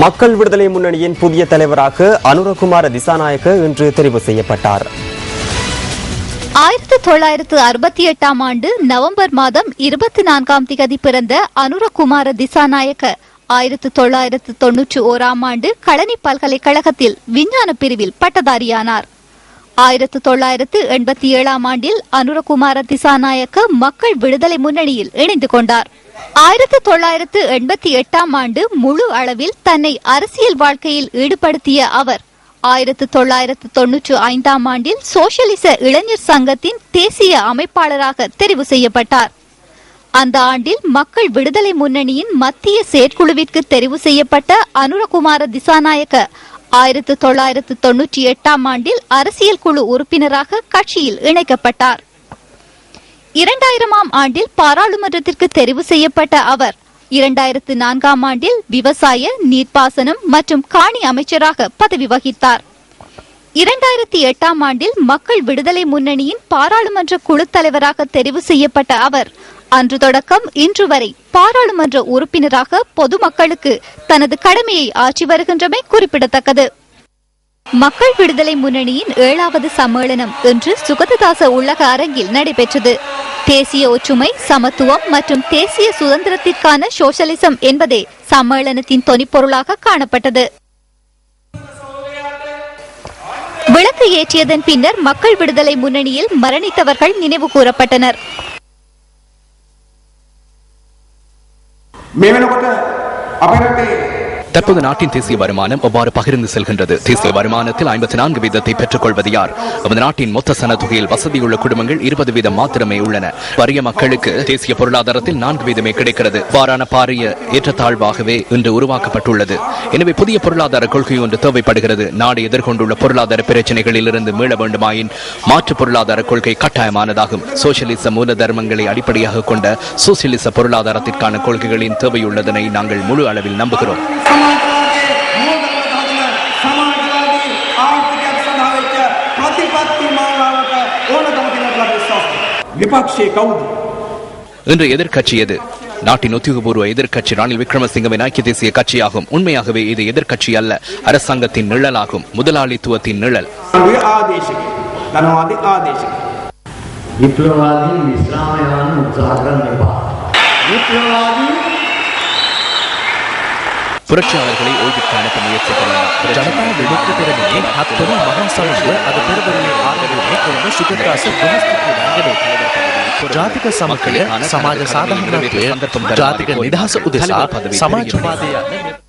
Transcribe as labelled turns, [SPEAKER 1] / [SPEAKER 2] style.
[SPEAKER 1] மக்கள் விடுதலை முன்னணியின் புதிய தலைவராக அனுரகுமார திசாநாயக்க இன்று தெரிவு செய்யப்பட்டார்.
[SPEAKER 2] ஆயிரத்தி தொள்ளாயிரத்து அறுபத்தி எட்டாம் ஆண்டு நவம்பர் மாதம் இருபத்தி நான்காம் திகதி பிறந்த அனுரகுமார திசாநாயக்க ஆயிரத்து தொள்ளாயிரத்து தொன்னூற்றி ஓராம் ஆண்டு களனி பல்கலைக்கழகத்தில் விஞ்ஞான பிரிவில் பட்டதாரியானார். ஆயிரத்து தொள்ளாயிரத்து எண்பத்தி ஏழாம் ஆண்டில் அனுரகுமார திசாநாயக்க மக்கள் விடுதலை முன்னணியில் இணைந்து கொண்டார். ஆயிரத்து தொள்ளாயிரத்து எண்பத்தி எட்டாம் ஆண்டு முழு அளவில் தன்னை அரசியல் வாழ்க்கையில் ஈடுபடுத்திய அவர் ஆயிரத்து தொள்ளாயிரத்து தொன்னூற்று ஐந்தாம் ஆண்டில் சோசியலிச இளைஞர் சங்கத்தின் தேசிய அமைப்பாளராக தெரிவு செய்யப்பட்டார். அந்த ஆண்டில் மக்கள் விடுதலை முன்னணியின் மத்திய செயற்குழுவிற்கு தெரிவு செய்யப்பட்ட அனுரகுமார திசாநாயக்க ஆயிரத்து தொள்ளாயிரத்து தொன்னூற்றி எட்டாம் ஆண்டில் அரசியல் குழு உறுப்பினராக கட்சியில் இணைக்கப்பட்டார். இரண்டாயிரமாம் ஆண்டில் பாராளுமன்றத்திற்கு தெரிவு செய்யப்பட்ட அவர் இரண்டாயிரத்து நான்காம் ஆண்டில் விவசாய நீர்ப்பாசனம் மற்றும் காணி அமைச்சராக பதவி வகித்தார். இரண்டாயிரத்தி எட்டாம் ஆண்டில் மக்கள் விடுதலை முன்னணியின் பாராளுமன்ற குழு தலைவராக தெரிவு செய்யப்பட்ட அவர் அன்று தொடக்கம் இன்று வரை பாராளுமன்ற உறுப்பினராக பொதுமக்களுக்கு தனது கடமையை ஆற்றி வருகின்றமை குறிப்பிடத்தக்கது. மக்கள் விடுதலை முன்னணியின் ஏழாவது சம்மேளனம் இன்று சுகததாச உள்ளக அரங்கில் நடைபெற்றது. தேசிய ஒற்றுமை சமத்துவம் மற்றும் தேசிய சுதந்திரத்திற்கான சோசலிசம் என்பதே சம்மேளனத்தின் தொனிப்பொருளாக காணப்பட்டது. விளக்கு ஏற்றியதன் பின்னர் மக்கள் விடுதலை முன்னணியில் மரணித்தவர்கள் நினைவு கூறப்பட்டனர்.
[SPEAKER 3] මේ වෙනකොට අපේ රටේ
[SPEAKER 4] தற்போது நாட்டின் தேசிய வருமானம் எவ்வாறு பகிர்ந்து செல்கின்றது? தேசிய வருமானத்தில் ஐம்பத்தி நான்கு வீதத்தை பெற்றுக் கொள்வது யார்? நமது நாட்டின் மொத்த சனத்தொகையில் வசதியுள்ள குடும்பங்கள் இருபது வீதம் மாத்திரமே உள்ளன. வறிய மக்களுக்கு தேசிய பொருளாதாரத்தில் நான்கு வீதமே கிடைக்கிறது. வாரான பாரிய ஏற்றத்தாழ்வாகவே இன்று உருவாக்கப்பட்டுள்ளது. எனவே புதிய பொருளாதார கொள்கை ஒன்று தேவைப்படுகிறது. நாடு எதிர்கொண்டுள்ள பொருளாதார பிரச்சனைகளில் இருந்து மீள வேண்டுமாயின் மாற்று பொருளாதார கொள்கை கட்டாயமானதாகும். சோசியலிச மூல தர்மங்களை அடிப்படையாக கொண்ட சோசியலிச பொருளாதாரத்திற்கான கொள்கைகளின் தேவையுள்ளதனை நாங்கள் முழு அளவில் நம்புகிறோம். இன்று எதிர்கட்சி எது? நாட்டின் உத்தியோகபூர்வ எதிர்க்கட்சி ராணில் விக்ரமசிங்கவின் ஐக்கிய தேசிய கட்சியாகும். உண்மையாகவே இது எதிர்கட்சி அல்ல அரசாங்கத்தின் நிழலாகும் முதலாளித்துவத்தின் நிழல். புரட்சியாளர்களை ஓய்விற்கு அனுப்ப
[SPEAKER 5] முயற்சி ஜனதா කරන සුගතාස ජාතික සමකල සමාජ සාධාරණත්වය ජාතික නිදහස උදෙසා සමාජවාදය යන